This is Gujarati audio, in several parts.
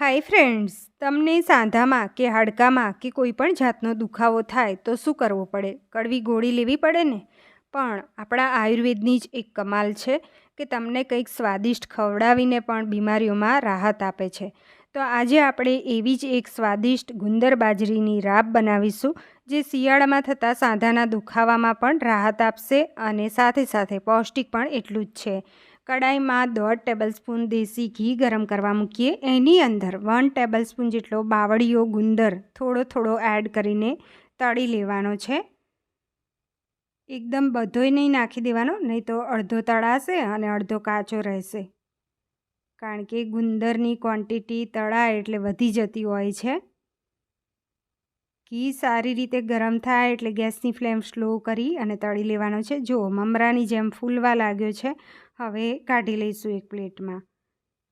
હાય ફ્રેન્ડ્સ તમને સાંધામાં કે હાડકામાં કે કોઈ પણ જાતનો દુખાવો થાય તો શું કરવું પડે? કડવી ગોળી લેવી પડે ને? પણ આપણા આયુર્વેદની જ એક કમાલ છે કે તમને કંઈક સ્વાદિષ્ટ ખવડાવીને પણ બીમારીઓમાં રાહત આપે છે. તો આજે આપણે એવી જ એક સ્વાદિષ્ટ ગુંદર બાજરીની રાબ બનાવીશું, જે શિયાળામાં થતા સાંધાના દુખાવામાં પણ રાહત આપશે અને સાથે સાથે પૌષ્ટિક પણ એટલું જ છે. કડાઈમાં દોઢ ટેબલસ્પૂન દેશી ઘી ગરમ કરવા મૂકીએ. એની અંદર વન ટેબલસ્પૂન જેટલો બાવળીયો ગુંદર થોડો થોડો એડ કરીને તળી લેવાનો છે. એકદમ બધોય નહીં નાખી દેવાનો, નહીં તો અડધો તળાશે અને અડધો કાચો રહેશે. કારણ કે ગુંદરની ક્વોન્ટિટી તળાય એટલે વધી જતી હોય છે. ઘી સારી રીતે ગરમ થાય એટલે ગેસની ફ્લેમ સ્લો કરી અને તળી લેવાનો છે. જો મમરાની જેમ ફૂલવા લાગ્યો છે, હવે કાઢી લઈશું એક પ્લેટમાં.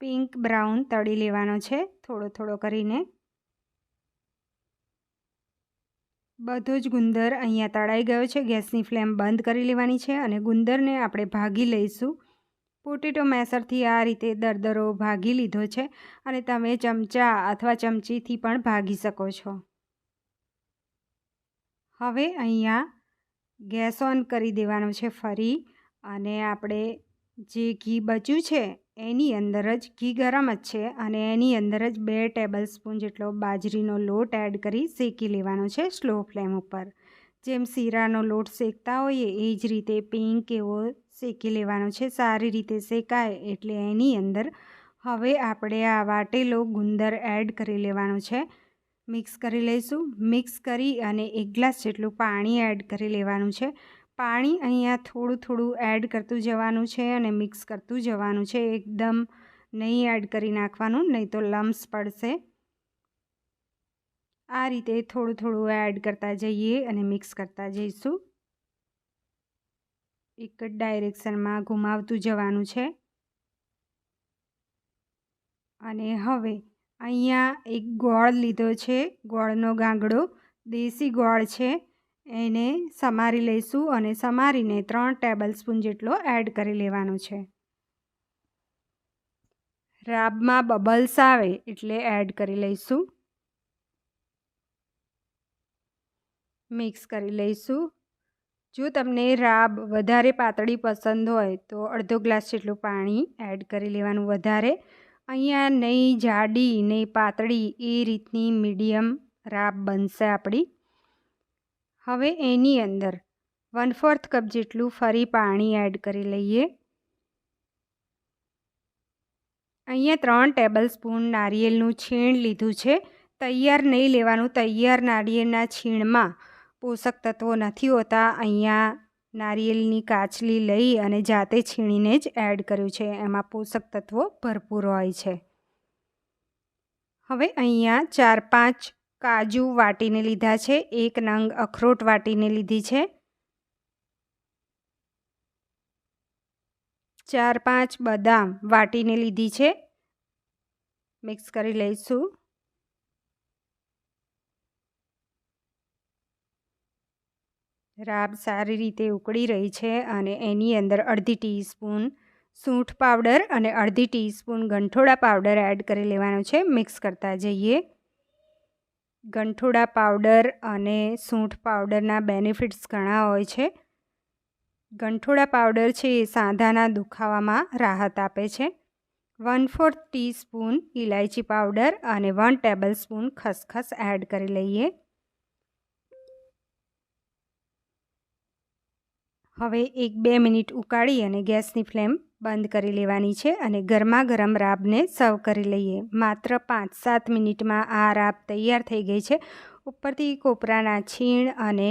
પિંક બ્રાઉન તળી લેવાનો છે, થોડો થોડો કરીને. બધો જ ગુંદર અહીંયા તળાઈ ગયો છે. ગેસની ફ્લેમ બંધ કરી લેવાની છે અને ગુંદરને આપણે ભાગી લઈશું. પોટેટો મેસરથી આ રીતે દરદરો ભાગી લીધો છે અને તમે ચમચા અથવા ચમચીથી પણ ભાગી શકો છો. હવે અહીંયા ગેસ ઓન કરી દેવાનો છે ફરી અને આપણે જે ઘી બચ્યું છે એની અંદર જ ઘી ગરમ જ છે અને એની અંદર જ બે ટેબલ સ્પૂન જેટલો બાજરીનો લોટ એડ કરી શેકી લેવાનો છે સ્લો ફ્લેમ ઉપર. જેમ શીરાનો લોટ શેકતા હોઈએ એ જ રીતે પિંક એવો શેકી લેવાનો છે, સારી રીતે શેકાય એટલે એની અંદર હવે આપણે આ વાટેલો ગુંદર એડ કરી લેવાનો છે. મિક્સ કરી લઈશું. મિક્સ કરી અને એક ગ્લાસ જેટલું પાણી એડ કરી લેવાનું છે. પાણી અહીંયા થોડું થોડું એડ કરતું જવાનું છે અને મિક્સ કરતું જવાનું છે. એકદમ નહીં એડ કરી નાખવાનું, નહીં તો લમ્સ પડશે. આ રીતે થોડું થોડું એડ કરતા જઈએ અને મિક્સ કરતા જઈશું. એક જ ડાયરેક્શનમાં ઘુમાવતું જવાનું છે. અને હવે અહીંયા એક ગોળ લીધો છે, ગોળનો ગાંગડો, દેશી ગોળ છે. એને સમારી લઈશું અને સમારીને ત્રણ ટેબલ સ્પૂન જેટલો એડ કરી લેવાનો છે. રાબમાં બબલ્સ આવે એટલે એડ કરી લઈશું. મિક્સ કરી લઈશું. જો તમને રાબ વધારે પાતળી પસંદ હોય તો અડધો ગ્લાસ જેટલું પાણી એડ કરી લેવાનું વધારે. અહીંયા નહીં જાડી નહીં પાતળી એ રીતની મીડિયમ રાબ બનશે આપણી હવે એની અંદર વન ફોર્થ કપ જેટલું ફરી પાણી એડ કરી લઈએ. અહીંયા ત્રણ ટેબલ સ્પૂન નારિયેળનું છીણ લીધું છે. તૈયાર નહીં લેવાનું, તૈયાર નારિયેળના છીણમાં પોષક તત્વો નથી હોતા, અહીંયા નારિયેળની કાચલી લઈ અને જાતે છીણીને જ એડ કર્યું છે. એમાં પોષક તત્વો ભરપૂર હોય છે. હવે અહીંયા ચાર પાંચ કાજુ વાટીને લીધા છે. એક નંગ અખરોટ વાટીને લીધી છે. ચાર પાંચ બદામ વાટીને લીધી છે. મિક્સ કરી લઈશું. રાબ સારી રીતે ઉકળી રહી છે અને એની અંદર અડધી ટીસ્પૂન સૂંઠ પાવડર અને અડધી ટીસ્પૂન ગંઠોડા પાવડર એડ કરી લેવાનો છે, મિક્સ કરતા જઈએ. ગંઠોડા પાવડર અને સૂંઠ પાવડરના બેનિફિટ્સ ઘણા હોય છે. ગંઠોડા પાવડર છે એ સાંધાના દુખાવામાં રાહત આપે છે. વન ફોર્થ ટીસ્પૂન ઇલાયચી પાવડર અને વન ટેબલ સ્પૂન ખસખસ એડ કરી લઈએ. હવે એક બે મિનિટ ઉકાળી અને ગેસની ફ્લેમ બંધ કરી લેવાની છે અને ગરમા ગરમ રાબને સર્વ કરી લઈએ. માત્ર પાંચ સાત મિનિટમાં આ રાબ તૈયાર થઈ ગઈ છે. ઉપરથી કોપરાના છીણ અને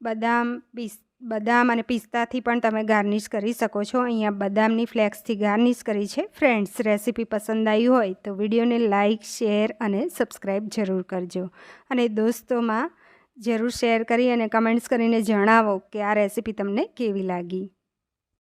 બદામ પીસ, બદામ અને પિસ્તાથી પણ તમે ગાર્નિશ કરી શકો છો. અહીંયા બદામની ફ્લેક્સથી ગાર્નિશ કરી છે. ફ્રેન્ડ્સ, રેસીપી પસંદ આવી હોય તો વિડીયોને લાઇક શેર અને સબસ્ક્રાઈબ જરૂર કરજો. અને દોસ્તોમાં જરૂર શેર કરી અને કમેન્ટ્સ કરીને જણાવો કે આ રેસીપી તમને કેવી લાગી.